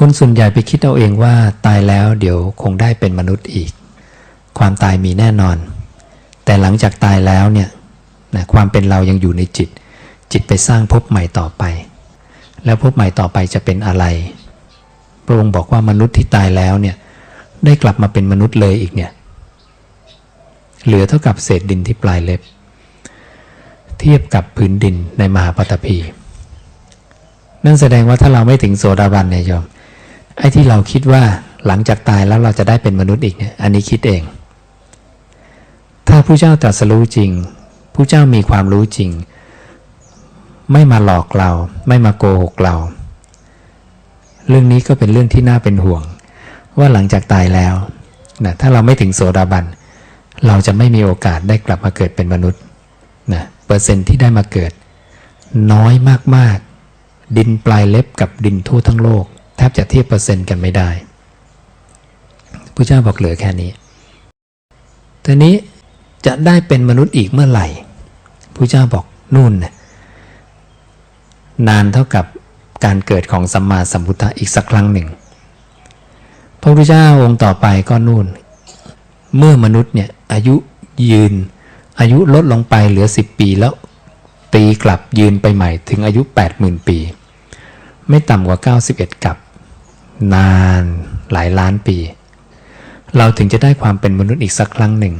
คนส่วนใหญ่ไปคิดเอาเองว่าตายแล้วเดี๋ยวคงได้เป็นมนุษย์อีก ความตายมีแน่นอน แต่หลังจากตายแล้วเนี่ยนะความเป็นเรายังอยู่ในจิต จิตไปสร้างภพใหม่ต่อไป แล้วภพใหม่ต่อไปจะเป็นอะไร พระองค์บอกว่ามนุษย์ที่ตายแล้วเนี่ยได้กลับมาเป็นมนุษย์เลยอีกเนี่ยเหลือเท่ากับเศษดินที่ปลายเล็บ เทียบกับพื้นดินในมหาปฐพีนั่นแสดงว่าถ้าเราไม่ถึงโสดาบันเนี่ยโยม ไอ้ที่เราคิดว่าหลังจากตายแล้วเราจะได้เป็นมนุษย์อีกเนี่ยอันนี้คิดเอง ถ้าผู้เจ้าตรัสรู้จริงผู้เจ้ามีความรู้จริง ไม่มาหลอกเรา ไม่มาโกหกเรา เรื่องนี้ก็เป็นเรื่องที่น่าเป็นห่วง ว่าหลังจากตายแล้วนะถ้าเราไม่ถึงโสดาบัน เราจะไม่มีโอกาสได้กลับมาเกิดเป็นมนุษย์นะเปอร์เซ็นต์ที่ได้มาเกิด น้อยมากๆ ดินปลายเล็บกับดินทั่วทั้งโลก แทบจะเทียบเปอร์เซ็นต์กันไม่ได้พระเจ้าบอกเหลือแค่นี้ทีนี้จะได้เป็นมนุษย์อีกเมื่อไหร่พระเจ้าบอกนู่นนะนานเท่ากับการเกิดของสัมมาสัมพุทธะอีกสักครั้งหนึ่ง พระพุทธเจ้าองค์ต่อไปก็นู่น เมื่อมนุษย์เนี่ยอายุยืน อายุลดลงไปเหลือ 10 ปีแล้ว ตีกลับยืนไปใหม่ถึงอายุ 80,000 ปี ไม่ต่ำกว่า 91 กับ นานหลายล้านปี เราถึงจะได้ความเป็นมนุษย์อีกสักครั้งหนึ่ง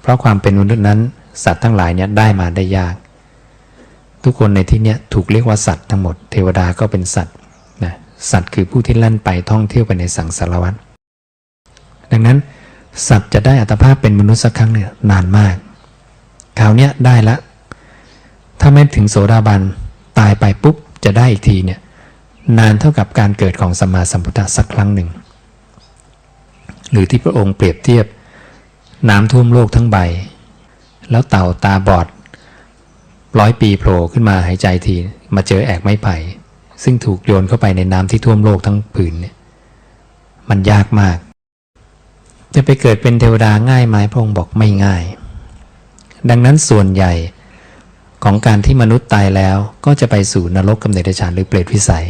เพราะความเป็นมนุษย์นั้นสัตว์ทั้งหลายเนี่ยได้มาได้ยาก ทุกคนในที่เนี้ยถูกเรียกว่าสัตว์ทั้งหมด เทวดาก็เป็นสัตว์นะสัตว์คือผู้ที่แล่นไปท่องเที่ยวไปในสังสารวัฏดังนั้นสัตว์จะได้อัตภาพเป็นมนุษย์สักครั้งเนี่ยนานมากคราวเนี้ยได้ละ ถ้าไม่ถึงโสดาบันตายไปปุ๊บจะได้อีกทีเนี่ย นานเท่ากับการเกิดของสัมมาสัมพุทธะสักครั้งหนึ่ง หรือที่พระองค์เปรียบเทียบ น้ำท่วมโลกทั้งใบ แล้วเต่าตาบอดร้อยปีโผล่ขึ้นมาหายใจทีมาเจอแอกไม้ไผ่ซึ่งถูกโยนเข้าไปในน้ำที่ท่วมโลกทั้งผืนเนี่ยมันยากมาก จะไปเกิดเป็นเทวดาง่ายไหมพระองค์บอกไม่ง่าย ดังนั้นส่วนใหญ่ของการที่มนุษย์ตายแล้วก็จะไปสู่นรกกำเนิดฉานหรือเปรตวิสัย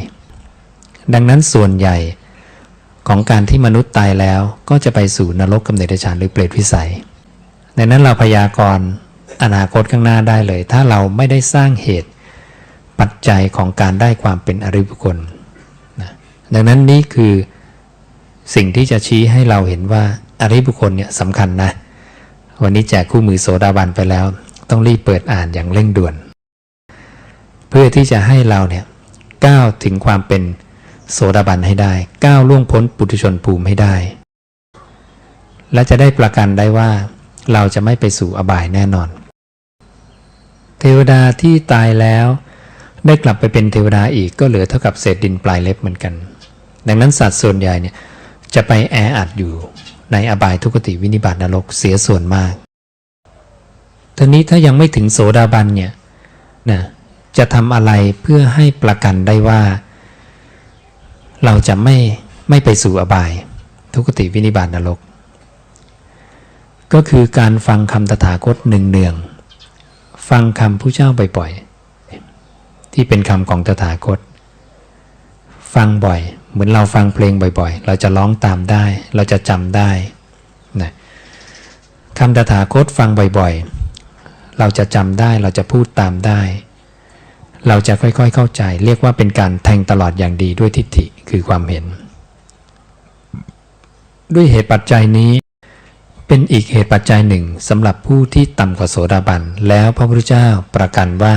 ดังนั้นส่วนใหญ่ของการที่มนุษย์ตายแล้วก็จะไปสู่นรกกำเนิดฉานหรือเปรตวิสัยดังนั้นเราพยากรณ์อนาคตข้างหน้าได้เลย ถ้าเราไม่ได้สร้างเหตุปัจจัยของการได้ความเป็นอริยบุคคลนะดังนั้นนี่คือสิ่งที่จะชี้ให้เราเห็นว่าอริยบุคคลเนี่ยสำคัญนะ วันนี้แจกคู่มือโสดาบันไปแล้ว ต้องรีบเปิดอ่านอย่างเร่งด่วน เพื่อที่จะให้เราเนี่ยก้าวถึงความเป็น โสดาบันให้ได้ ก้าวล่วงพ้นปุถุชนภูมิให้ได้ และจะได้ประกันได้ว่า เราจะไม่ไปสู่อบายแน่นอน เทวดาที่ตายแล้ว ได้กลับไปเป็นเทวดาอีกก็เหลือเท่ากับเศษดินปลายเล็บเหมือนกัน ดังนั้นสัตว์ส่วนใหญ่เนี่ยจะไปแออัดอยู่ในอบายทุกติวินิบาตนรกเสียส่วนมากทีนี้ถ้ายังไม่ถึงโสดาบันเนี่ยนะจะทำอะไรเพื่อให้ประกันได้ว่า เราจะไม่ไม่ไปสู่อบาย ทุกติวินิบาตนรก ก็คือการฟังคำตถาคตหนึ่งเนือง ฟังคำผู้เจ้าบ่อยๆที่เป็นคำของตถาคต ฟังบ่อย เหมือนเราฟังเพลงบ่อยๆ เราจะร้องตามได้ เราจะจำได้นะคำตถาคตฟังบ่อยๆ เราจะจำได้เราจะพูดตามได้ เราจะค่อยๆเข้าใจ เรียกว่าเป็นการแทงตลอดอย่างดีด้วยทิฏฐิคือความเห็น ด้วยเหตุปัจจัยนี้เป็นอีกเหตุปัจจัยหนึ่งสำหรับผู้ที่ต่ำกว่าโสดาบัน แล้วพระพุทธเจ้าประกันว่า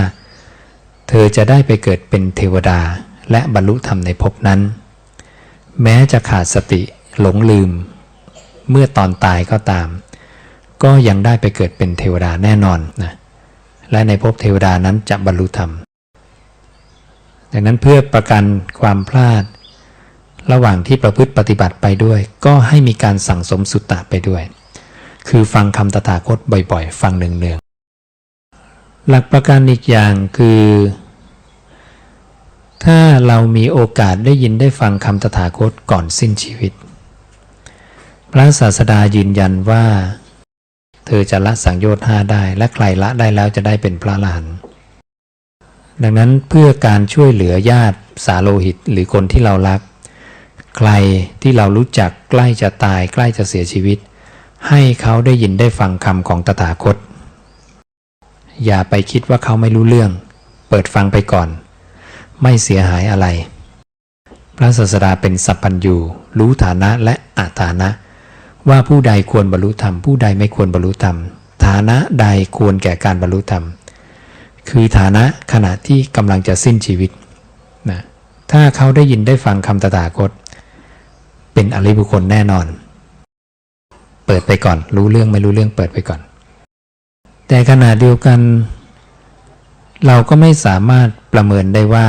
เธอจะได้ไปเกิดเป็นเทวดาและบรรลุธรรมในภพนั้น แม้จะขาดสติหลงลืม เมื่อตอนตายก็ตาม ก็ยังได้ไปเกิดเป็นเทวดาแน่นอนนะและในภพเทวดานั้นจะบรรลุธรรม ดังนั้นเพื่อประกันความพลาด ระหว่างที่ประพฤติปฏิบัติไปด้วย ก็ให้มีการสั่งสมสุตตะไปด้วย คือฟังคำตถาคตบ่อยๆ ฟังเนืองๆหลักประกันอีกอย่างคือ ถ้าเรามีโอกาสได้ยินได้ฟังคำตถาคตก่อนสิ้นชีวิต พระศาสดายืนยันว่า เธอจะละสังโยชน์ห้าได้และใครละได้แล้วจะได้เป็นพระอรหันต์ ดังนั้นเพื่อการช่วยเหลือญาติสาโลหิตหรือคนที่เรารัก ใครที่เรารู้จักใกล้จะตายใกล้จะเสียชีวิต ให้เขาได้ยินได้ฟังคำของตถาคต อย่าไปคิดว่าเขาไม่รู้เรื่อง เปิดฟังไปก่อน ไม่เสียหายอะไร พระศาสดาเป็นสัพพัญญูรู้ฐานะและอาฐานะ ว่าผู้ใดควรบรรลุธรรมผู้ใดไม่ควรบรรลุธรรม ฐานะใดควรแก่การบรรลุธรรม คือฐานะขณะที่กำลังจะสิ้นชีวิตนะถ้าเขาได้ยินได้ฟังคำตถาคต เป็นอริบุคคลแน่นอน เปิดไปก่อน รู้เรื่องไม่รู้เรื่องเปิดไปก่อน แต่ขณะเดียวกัน เราก็ไม่สามารถประเมินได้ว่า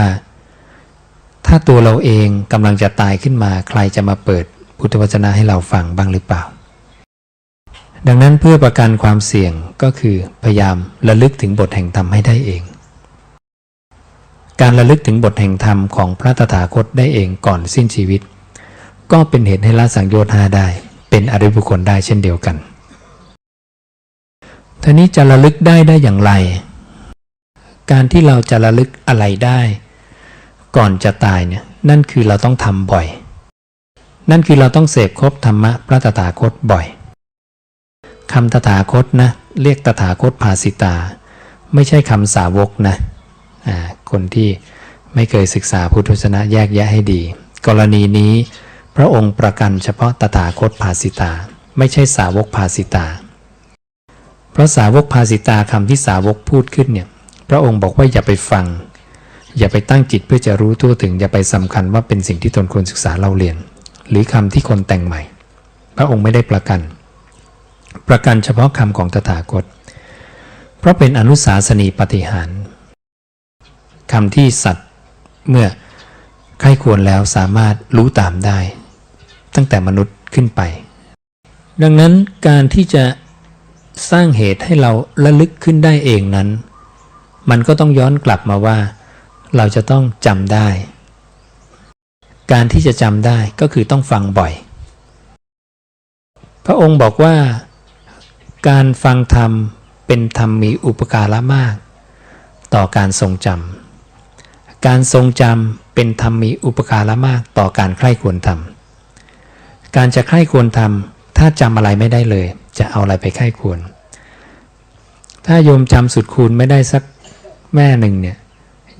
ถ้าตัวเราเองกำลังจะตายขึ้นมา ใครจะมาเปิดพุทธวจนะให้เราฟังบ้างหรือเปล่า ดังนั้นเพื่อประกันความเสี่ยงก็คือพยายามระลึกถึงบทแห่งธรรมให้ได้เอง การระลึกถึงบทแห่งธรรมของพระตถาคตได้เองก่อนสิ้นชีวิต ก็เป็นเหตุให้ละสังโยชน์ห้าได้ เป็นอริบุคคลได้เช่นเดียวกันทีนี้จะระลึกได้ได้อย่างไร การที่เราจะระลึกอะไรได้ ก่อนจะตายเนี่ยนั่นคือเราต้องทำบ่อย นั่นคือเราต้องเสพครบธรรมะพระตถาคตบ่อย คำตถาคตนะเรียกตถาคตภาสิตา ไม่ใช่คำสาวกนะคนที่ไม่เคยศึกษาพุทธวจนะแยกแยะให้ดี กรณีนี้พระองค์ประกันเฉพาะตถาคตภาสิตา ไม่ใช่สาวกภาสิตา เพราะสาวกภาสิตาคำที่สาวกพูดขึ้นเนี่ยพระองค์บอกว่าอย่าไปฟัง อย่าไปตั้งจิตเพื่อจะรู้ทั่วถึง อย่าไปสำคัญว่าเป็นสิ่งที่ตนควรศึกษาเราเรียน หรือคำที่คนแต่งใหม่ พระองค์ไม่ได้ประกัน ประกันเฉพาะคำของตถาคต เพราะเป็นอนุสาสนีปฏิหารคำที่สัตว์เมื่อใครควรแล้วสามารถรู้ตามได้ ตั้งแต่มนุษย์ขึ้นไป ดังนั้นการที่จะสร้างเหตุให้เราระลึกขึ้นได้เองนั้น มันก็ต้องย้อนกลับมาว่า เราจะต้องจำได้ การที่จะจำได้ก็คือต้องฟังบ่อย พระองค์บอกว่า การฟังธรรมเป็นธรรมมีอุปการะมาก ต่อการทรงจำ การทรงจำเป็นธรรมมีอุปการะมากต่อการใคร่ควรทำ การจะใคร่ควรทำถ้าจำอะไรไม่ได้เลย จะเอาอะไรไปใคร่ควร ถ้าโยมจำสุดคูณไม่ได้สักแม่หนึ่งเนี่ย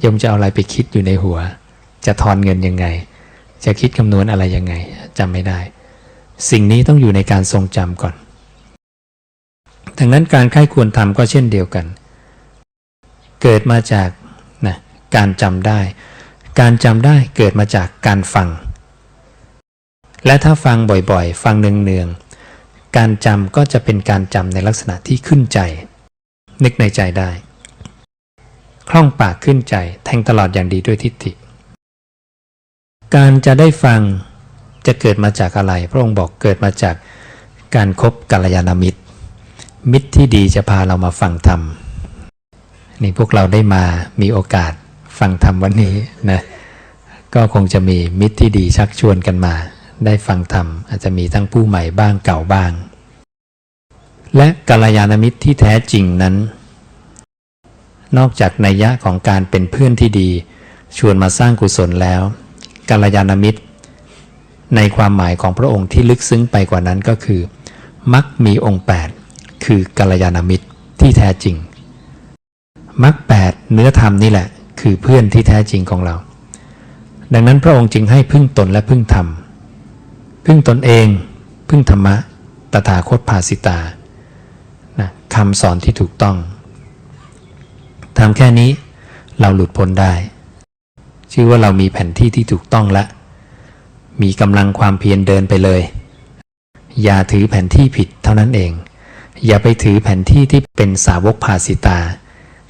โยมจะเอาอะไรไปคิดอยู่ในหัว จะทอนเงินยังไง จะคิดคำนวณอะไรยังไงจำไม่ได้ สิ่งนี้ต้องอยู่ในการทรงจำก่อน ดังนั้นการใคร่ควรทำก็เช่นเดียวกัน เกิดมาจากนะการจำได้ การจำได้เกิดมาจากการฟัง และถ้าฟังบ่อยๆ ฟังเนืองๆ การจำก็จะเป็นการจำในลักษณะที่ขึ้นใจ นึกในใจได้ คล่องปากขึ้นใจ แทงตลอดอย่างดีด้วยทิฏฐิ การจะได้ฟังจะเกิดมาจากอะไร พระองค์บอกเกิดมาจากการครบกัลยาณมิตร มิตรที่ดีจะพาเรามาฟังธรรมนี่พวกเราได้มามีโอกาสฟังธรรมวันนี้นะก็คงจะมีมิตรที่ดีชักชวนกันมา ได้ฟังธรรม อาจจะมีทั้งผู้ใหม่บ้างเก่าบ้าง และกัลยาณมิตรที่แท้จริงนั้น นอกจากนัยยะของการเป็นเพื่อนที่ดี ชวนมาสร้างกุศลแล้วกัลยาณมิตร ในความหมายของพระองค์ที่ลึกซึ้งไปกว่านั้นก็คือ มักมีองค์ 8 คือกัลยาณมิตรที่แท้จริงมักแปดเนื้อธรรมนี่แหละ คือเพื่อนที่แท้จริงของเรา ดังนั้นพระองค์จึงให้พึ่งตนและพึ่งธรรม พึ่งตนเอง พึ่งธรรมะ ตถาคตภาสิตานะคำสอนที่ถูกต้องทำแค่นี้เราหลุดพ้นได้ ชื่อว่าเรามีแผนที่ที่ถูกต้องแล้วมีกำลังความเพียรเดินไปเลย อย่าถือแผนที่ผิดเท่านั้นเอง อย่าไปถือแผนที่ที่เป็นสาวกภาสิตา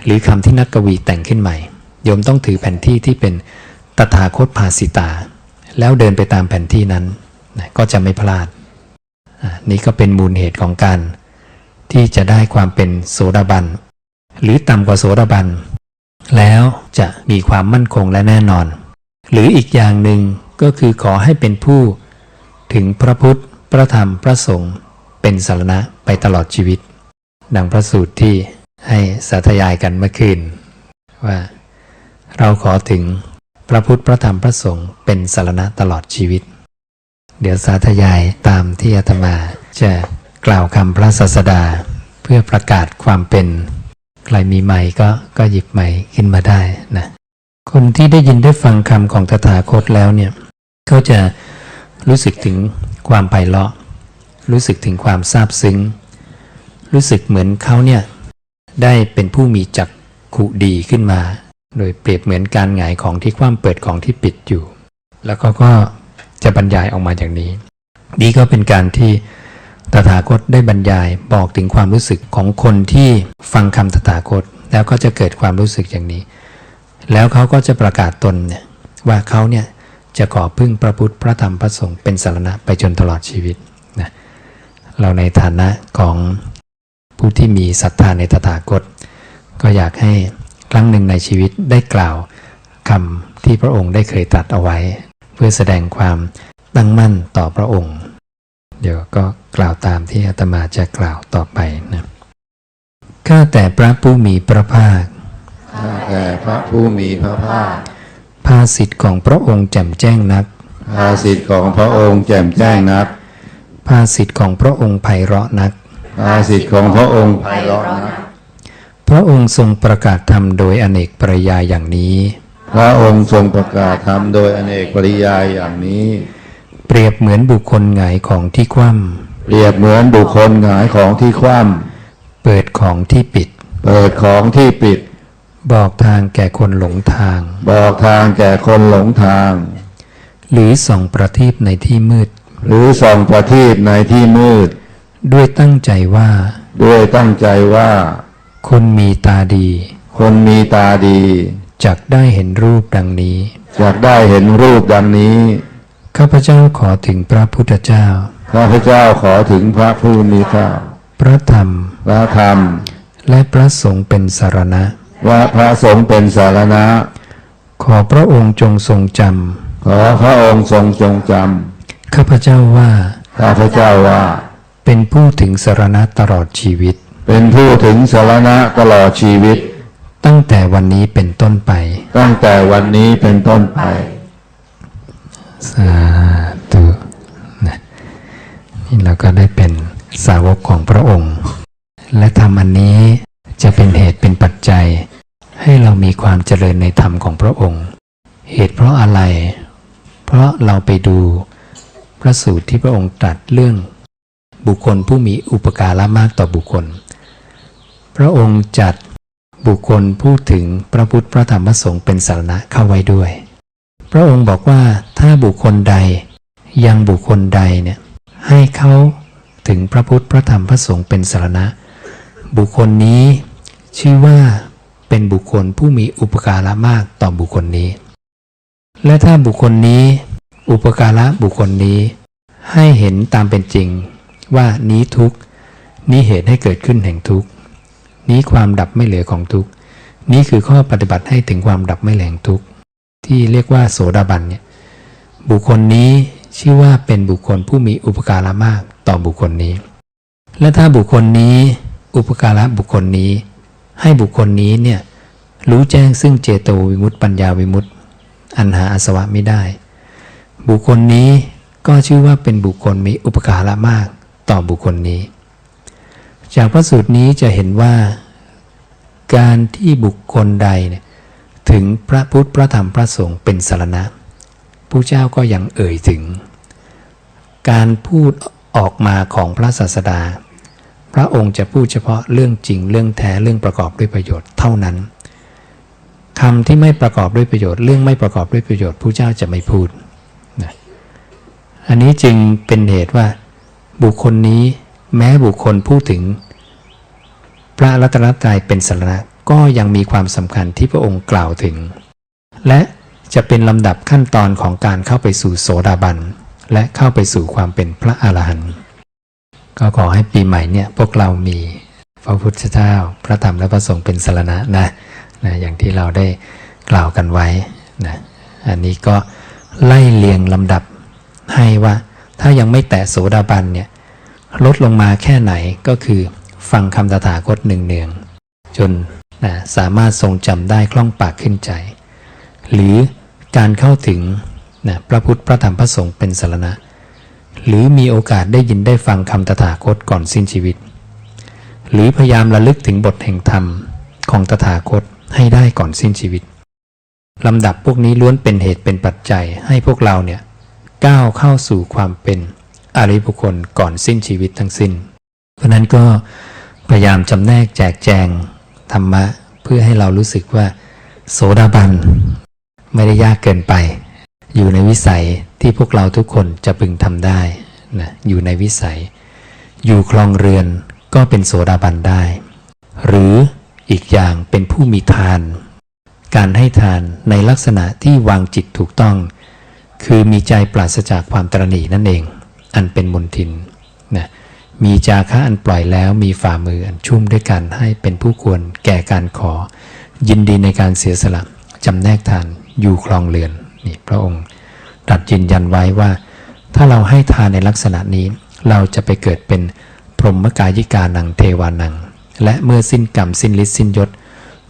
หรือคำที่นักกวีแต่งขึ้นใหม่ โยมต้องถือแผนที่ที่เป็นตถาคตภาสิตา แล้วเดินไปตามแผนที่นั้นนะก็จะไม่พลาดอ่านี่ก็เป็นมูลเหตุของการ ที่จะได้ความเป็นโสดาบัน หรือต่ำกว่าโสดาบัน แล้วจะมีความมั่นคงและแน่นอน หรืออีกอย่างหนึ่งก็คือขอให้เป็นผู้ ถึงพระพุทธ พระธรรม พระสงฆ์เป็นสารณะ ไปตลอดชีวิต ดังพระสูตรที่ให้สาธยายกันเมื่อคืน ว่าเราขอถึงพระพุทธพระธรรมพระสงฆ์เป็นสารณะตลอดชีวิต เดี๋ยวสาธยายตามที่อาตมาจะกล่าวคำพระศาสดา เพื่อประกาศความเป็นใครมีไม้ก็ก็หยิบไม้ขึ้นมาได้นะคนที่ได้ยินได้ฟังคำของตถาคตแล้วเนี่ยเขาจะรู้สึกถึงความไพเราะ รู้สึกถึงความซาบซึ้ง รู้สึกเหมือนเขาเนี่ย ได้เป็นผู้มีจักขุดีขึ้นมา โดยเปรียบเหมือนการหงายของที่คว่ำเปิดของที่ปิดอยู่ แล้วเขาก็จะบรรยายออกมาอย่างนี้ นี่ก็เป็นการที่ตถาคตได้บรรยายบอกถึงความรู้สึกของคนที่ฟังคำตถาคต แล้วก็จะเกิดความรู้สึกอย่างนี้ แล้วเขาก็จะประกาศตนเนี่ยว่าเขาเนี่ยจะขอพึ่งพระพุทธพระธรรมพระสงฆ์เป็นสารณะไปจนตลอดชีวิต เราในฐานะของผู้ที่มีศรัทธาในตถาคต ก็อยากให้ครั้งหนึ่งในชีวิตได้กล่าวคำที่พระองค์ได้เคยตรัสเอาไว้ เพื่อแสดงความตั้งมั่นต่อพระองค์ เดี๋ยวก็กล่าวตามที่อาตมาจะกล่าวต่อไปนะข้าแต่พระผู้มีพระภาคข้าแต่พระผู้มีพระภาคภาสิทธิ์ของพระองค์แจ่มแจ้งนักภาสิทธิ์ของพระองค์แจ่มแจ้งนัก ภาสิทธิ์ของพระองค์ไพเราะนัก ภาสิทธิ์ของพระองค์ไพเราะนัก พระองค์ทรงประกาศธรรมโดยอเนกปริยายอย่างนี้ พระองค์ทรงประกาศธรรมโดยอเนกปริยายอย่างนี้ เปรียบเหมือนบุคคลหงายของที่คว่เปรียบเหมือนบุคคลหงายของที่คว่ำเปิดของที่ปิดำเปิดของที่ปิด บอกทางแก่คนหลงทาง บอกทางแก่คนหลงทาง หรือส่องประทีปในที่มืด หรือส่องประทีปในที่มืด ด้วยตั้งใจว่า ด้วยตั้งใจว่า คนมีตาดี คนมีตาดีจักได้เห็นรูปดังนี้อยากได้เห็นรูปดังนี้ข้าพเจ้าขอถึงพระพุทธเจ้าข้าพเจ้าขอถึงพระผู้มีพระพระธรรม พระธรรม และพระสงฆ์เป็นสารณะว่าพระสงฆ์เป็นสารณะ ขอพระองค์จงทรงจขอพระองค์ทรงจงจำ ข้าพเจ้าว่าำข้าพเจ้าว่า เป็นผู้ถึงสารณะตลอดชีวิต เป็นผู้ถึงสารณะตลอดชีวิต ตั้งแต่วันนี้เป็นต้นไป ตั้งแต่วันนี้เป็นต้นไป สาธุนะนี่เราก็ได้เป็นสาวกของพระองค์ และธรรมอันนี้จะเป็นเหตุเป็นปัจจัย ให้เรามีความเจริญในธรรมของพระองค์ เหตุเพราะอะไร เพราะเราไปดูพ ระสูตรที่พระองค์ตรัสเรื่องบุคคลผู้มีอุปการะมากต่อบุคคล พระองค์จัดบุคคลพูดถึงพระพุทธพระธรรมพระสงฆ์เป็นสารณะเข้าไว้ด้วย พระองค์บอกว่าถ้าบุคคลใดยังบุคคลใดเนี่ยให้เขาถึงพระพุทธพระธรรมพระสงฆ์เป็นสารณะ บุคคลนี้ชื่อว่าเป็นบุคคลผู้มีอุปการะมากต่อบุคคลนี้ และถ้าบุคคลนี้ อุปการะบุคคลนี้ ให้เห็นตามเป็นจริง ว่านี้ทุกนี้เหตุให้เกิดขึ้นแห่งทุกนี้ความดับไม่เหลือของทุกนี้คือข้อปฏิบัติให้ถึงความดับไม่เหล่งทุกที่เรียกว่าโสดาบันเนี่ยบุคคลนี้ชื่อว่าเป็นบุคคลผู้มีอุปการะมากต่อบุคคลนี้ และถ้าบุคคลนี้อุปการะบุคคลนี้ ให้บุคคลนี้เนี่ยรู้แจ้งซึ่งเจโตวิมุตติปัญญาวิมุตติอันหาอาสวะไม่ได้ บุคคลนี้ก็ชื่อว่าเป็นบุคคลมีอุปการะมากต่อบุคคลนี้ จากพระสูตรนี้จะเห็นว่า การที่บุคคลใดถึงพระพุทธพระธรรมพระสงฆ์เป็นสารณะผู้เจ้าก็ยังเอ่ยถึง การพูดออกมาของพระศาสดา พระองค์จะพูดเฉพาะเรื่องจริงเรื่องแท้เรื่องประกอบด้วยประโยชน์เท่านั้นคำที่ไม่ประกอบด้วยประโยชน์เรื่องไม่ประกอบด้วยประโยชน์ผู้เจ้าจะไม่พูด อันนี้จึงเป็นเหตุว่า บุคคลนี้แม้บุคคลพูดถึง พระรัตนตรัยเป็นสาระก็ยังมีความสำคัญที่พระองค์กล่าวถึง และจะเป็นลำดับขั้นตอนของการเข้าไปสู่โสดาบัน และเข้าไปสู่ความเป็นพระอรหันต์ก็ขอให้ปีใหม่เนี่ยพวกเรามีพระพุทธเจ้า พระธรรมและพระสงฆ์เป็นสารณะนะนะอย่างที่เราได้กล่าวกันไว้นะอันนี้ก็ไล่เลียงลำดับ ให้ว่าถ้ายังไม่แตะโสดาบันเนี่ยลดลงมาแค่ไหนก็คือฟังคำตถาคตหนึ่งเนืองจนนะสามารถทรงจำได้คล่องปากขึ้นใจ หรือการเข้าถึงนะพระพุทธพระธรรมพระสงฆ์เป็นสารณะ หรือมีโอกาสได้ยินได้ฟังคำตถาคตก่อนสิ้นชีวิต หรือพยายามระลึกถึงบทแห่งธรรมของตถาคตให้ได้ก่อนสิ้นชีวิตลำดับพวกนี้ล้วนเป็นเหตุเป็นปัจจัยให้พวกเราเนี่ย ก้าวเข้าสู่ความเป็นอริบุคคลก่อนสิ้นชีวิตทั้งสิ้น เพราะนั้นก็พยายามจำแนกแจกแจงธรรมะเพื่อให้เรารู้สึกว่า โสดาบัน ไม่ได้ยากเกินไป อยู่ในวิสัยที่พวกเราทุกคนจะพึงทำได้นะอยู่ในวิสัย อยู่คลองเรือนก็เป็นโสดาบันได้ หรืออีกอย่างเป็นผู้มีทาน การให้ทานในลักษณะที่วางจิตถูกต้อง คือมีใจปราศจากความตรณีนั่นเอง อันเป็นมนทินนะมีจาคะอันปล่อยแล้วมีฝ่ามืออันชุ่มด้วยการให้เป็นผู้ควรแก่การขอ ยินดีในการเสียสละจำแนกทานอยู่คลองเรือนนี่พระองค์ตรัสยืนยันไว้ว่า ถ้าเราให้ทานในลักษณะนี้เราจะไปเกิดเป็นพรหมกายิกานังเทวานัง และเมื่อสิ้นกรรมสิ้นฤทธิ์สิ้นยศ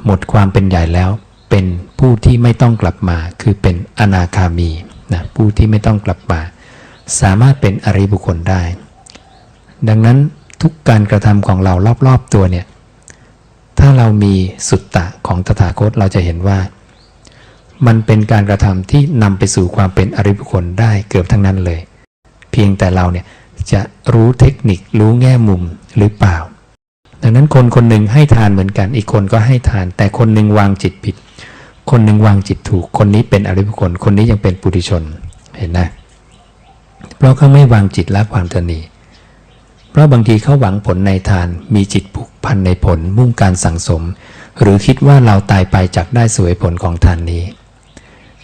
หมดความเป็นใหญ่แล้วเป็นผู้ที่ไม่ต้องกลับมาคือเป็นอนาคามี นะผู้ที่ไม่ต้องกลับมาสามารถเป็นอริบุคคลได้ ดังนั้นทุกการกระทำของเรารอบๆตัวเนี่ยถ้าเรามีสุตตะของตถาคตเราจะเห็นว่า มันเป็นการกระทำที่นำไปสู่ความเป็นอริบุคคลได้เกือบทั้งนั้นเลย เพียงแต่เราเนี่ยจะรู้เทคนิครู้แง่มุมหรือเปล่า ดังนั้นคนคนหนึ่งให้ทานเหมือนกันอีกคนก็ให้ทาน แต่คนหนึ่งวางจิตผิด คนหนึ่งวางจิตถูก คนนี้เป็นอริยบุคคล คนนี้ยังเป็นปุถุชน เห็นนะเพราะเขาไม่วางจิตละความตนีเพราะบางทีเขาหวังผลในทาน มีจิตผูกพันในผล มุ่งการสั่งสม หรือคิดว่าเราตายไปจากได้สวยผลของทานนี้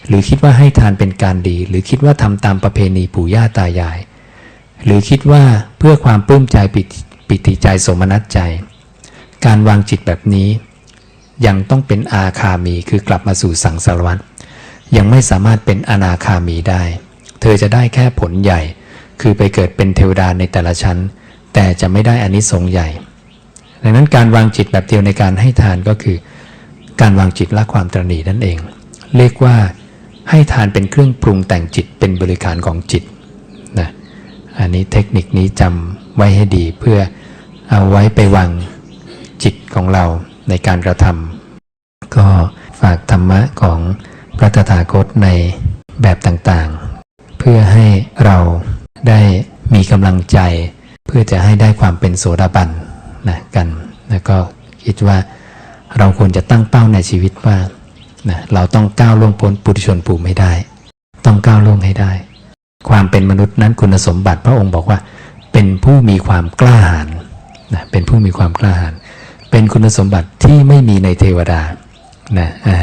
หรือคิดว่าให้ทานเป็นการดี หรือคิดว่าทำตามประเพณีปู่ย่าตายาย หรือคิดว่าเพื่อความปลื้มใจปิติปิติใจสมนัตใจ การวางจิตแบบนี้ ยังต้องเป็นอาคามีคือกลับมาสู่สังสารวัฏยังไม่สามารถเป็นอนาคามีได้ เธอจะได้แค่ผลใหญ่ คือไปเกิดเป็นเทวดาในแต่ละชั้น แต่จะไม่ได้อนิสงส์ใหญ่ ดังนั้นการวางจิตแบบเดียวในการให้ทานก็คือ การวางจิตละความตรณีนั่นเอง เรียกว่าให้ทานเป็นเครื่องปรุงแต่งจิตเป็นบริการของจิตนะอันนี้เทคนิคนี้จำไว้ให้ดีเพื่อเอาไว้ไปวางจิตของเรา ในการกระทำก็ฝากธรรมะของพระตถาคตในแบบต่างๆ เพื่อให้เราได้มีกำลังใจ เพื่อจะให้ได้ความเป็นโสดาบันนะกันแล้วก็คิดว่าเราควรจะตั้งเป้าในชีวิตว่านะเราต้องก้าวล่วงพ้นปุถุชนภูมิไม่ได้ ต้องก้าวล่วงให้ได้ ความเป็นมนุษย์นั้นคุณสมบัติพระองค์บอกว่า เป็นผู้มีความกล้าหาญนะเป็นผู้มีความกล้าหาญ เป็นคุณสมบัติที่ไม่มีในเทวดานะอ่า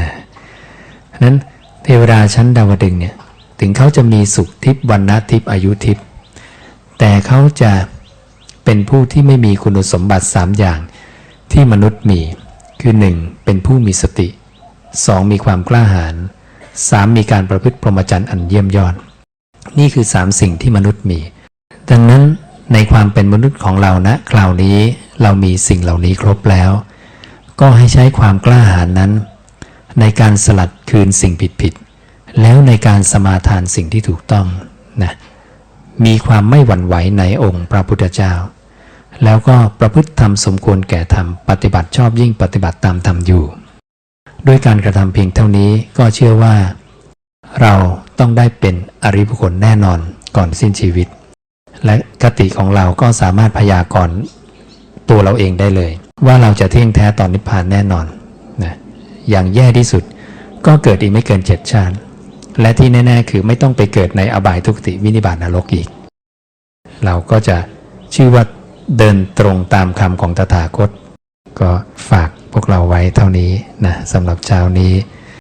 นั้นเทวดาชั้นดาวดึงเนี่ยถึงเขาจะมีสุขทิพย์วันนะทิพย์อายุทิพย์แต่เขาจะเป็นผู้ที่ไม่มีคุณสมบัติ 3 อย่างที่มนุษย์มี คือ 1. เป็นผู้มีสติ 2. มีความกล้าหาญ 3. มีการประพฤติพรหมจรรย์อันเยี่ยมยอด นี่คือ 3 สิ่งที่มนุษย์มี ดังนั้นในความเป็นมนุษย์ของเรานะคราวนี้ เรามีสิ่งเหล่านี้ครบแล้ว ก็ให้ใช้ความกล้าหาญนั้น ในการสลัดคืนสิ่งผิดๆแล้วในการสมาทานสิ่งที่ถูกต้องนะมีความไม่หวั่นไหวในองค์พระพุทธเจ้า แล้วก็ประพฤติธรรมสมควรแก่ธรรมปฏิบัติชอบยิ่งปฏิบัติตามธรรมอยู่ ด้วยการกระทำเพียงเท่านี้ก็เชื่อว่า เราต้องได้เป็นอริบุคคลแน่นอนก่อนสิ้นชีวิต และกติของเราก็สามารถพยากรณ์ ตัวเราเองได้เลย ว่าเราจะเที่ยงแท้ตอนนิพพานแน่นอนนะอย่างแย่ที่สุดก็เกิดอีกไม่เกินเจ็ดชาติ และที่แน่ ๆ คือไม่ต้องไปเกิดในอบายทุกติวินิบาตนรกอีก เราก็จะชื่อว่าเดินตรงตามคำของตถาคต ก็ฝากพวกเราไว้เท่านี้นะสำหรับเช้านี้